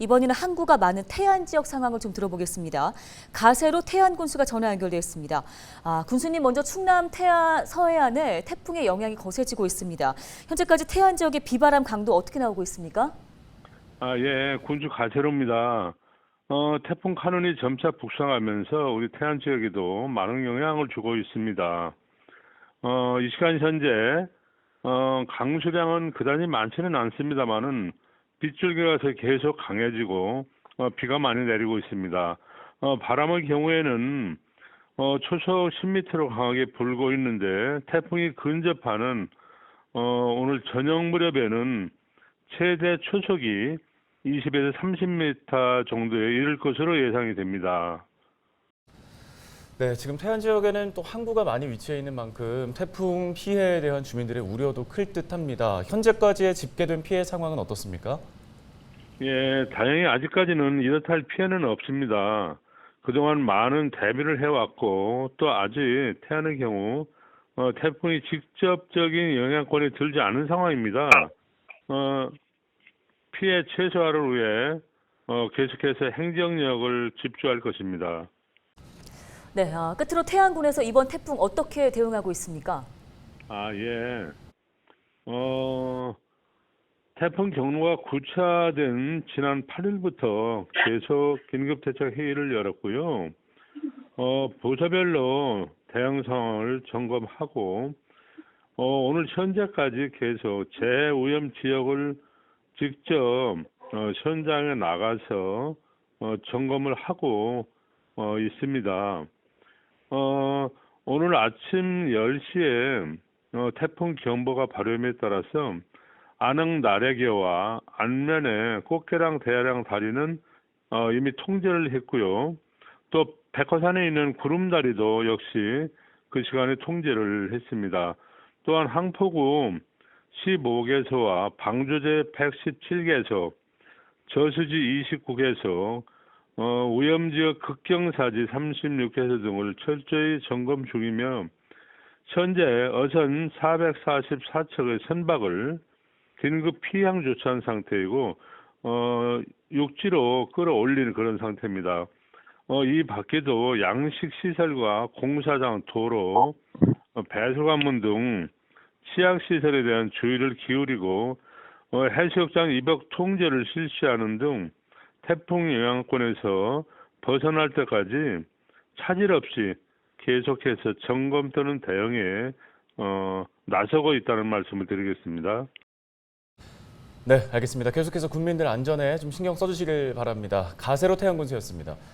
이번에는 항구가 많은 태안 지역 상황을 좀 들어보겠습니다. 가세로 태안 군수가 전화 연결되어 있습니다. 아, 군수님 먼저 충남 태안 서해안에 태풍의 영향이 거세지고 있습니다. 현재까지 태안 지역의 비바람 강도 어떻게 나오고 있습니까? 아, 예, 군주 가세로입니다. 어, 태풍 카눈이 점차 북상하면서 우리 태안 지역에도 많은 영향을 주고 있습니다. 어, 이 시간 현재, 어, 강수량은 그다지 많지는 않습니다만은 빗줄기가 더 계속 강해지고, 어, 비가 많이 내리고 있습니다. 어, 바람의 경우에는, 어, 초속 10m로 강하게 불고 있는데, 태풍이 근접하는, 어, 오늘 저녁 무렵에는 최대 초속이 20에서 30m 정도에 이를 것으로 예상이 됩니다. 네, 지금 태안 지역에는 또 항구가 많이 위치해 있는 만큼 태풍 피해에 대한 주민들의 우려도 클 듯합니다. 현재까지의 집계된 피해 상황은 어떻습니까? 예, 다행히 아직까지는 이렇다 할 피해는 없습니다. 그동안 많은 대비를 해왔고 또 아직 태안의 경우 어, 태풍이 직접적인 영향권에 들지 않은 상황입니다. 어, 피해 최소화를 위해 어, 계속해서 행정력을 집중할 것입니다. 네, 아, 끝으로 태안군에서 이번 태풍 어떻게 대응하고 있습니까? 아, 예. 어, 태풍 경로가 구차된 지난 8일부터 계속 긴급 대책 회의를 열었고요. 어, 부서별로 대응 상황을 점검하고, 어, 오늘 현재까지 계속 재오염 지역을 직접 어, 현장에 나가서 어, 점검을 하고 어, 있습니다. 어, 오늘 아침 10시에 어, 태풍 경보가 발효함에 따라서 안흥 나래교와 안면의 꽃게랑 대야량 다리는 어, 이미 통제를 했고요. 또 백화산에 있는 구름다리도 역시 그 시간에 통제를 했습니다. 또한 항포구 15개소와 방조제 117개소, 저수지 29개소, 어, 오염 지역 극경사지 36개소 등을 철저히 점검 중이며 현재 어선 444척의 선박을 긴급 피항 조치한 상태이고 어, 육지로 끌어올리는 그런 상태입니다. 어, 이 밖에도 양식 시설과 공사장, 도로, 어, 배수관문 등 취약 시설에 대한 주의를 기울이고 어, 해수욕장 입역 통제를 실시하는 등 태풍 영향권에서 벗어날 때까지 차질 없이 계속해서 점검 또는 대응에 어, 나서고 있다는 말씀을 드리겠습니다. 네, 알겠습니다. 계속해서 국민들 안전에 좀 신경 써주시길 바랍니다. 가세로 태안 군수였습니다.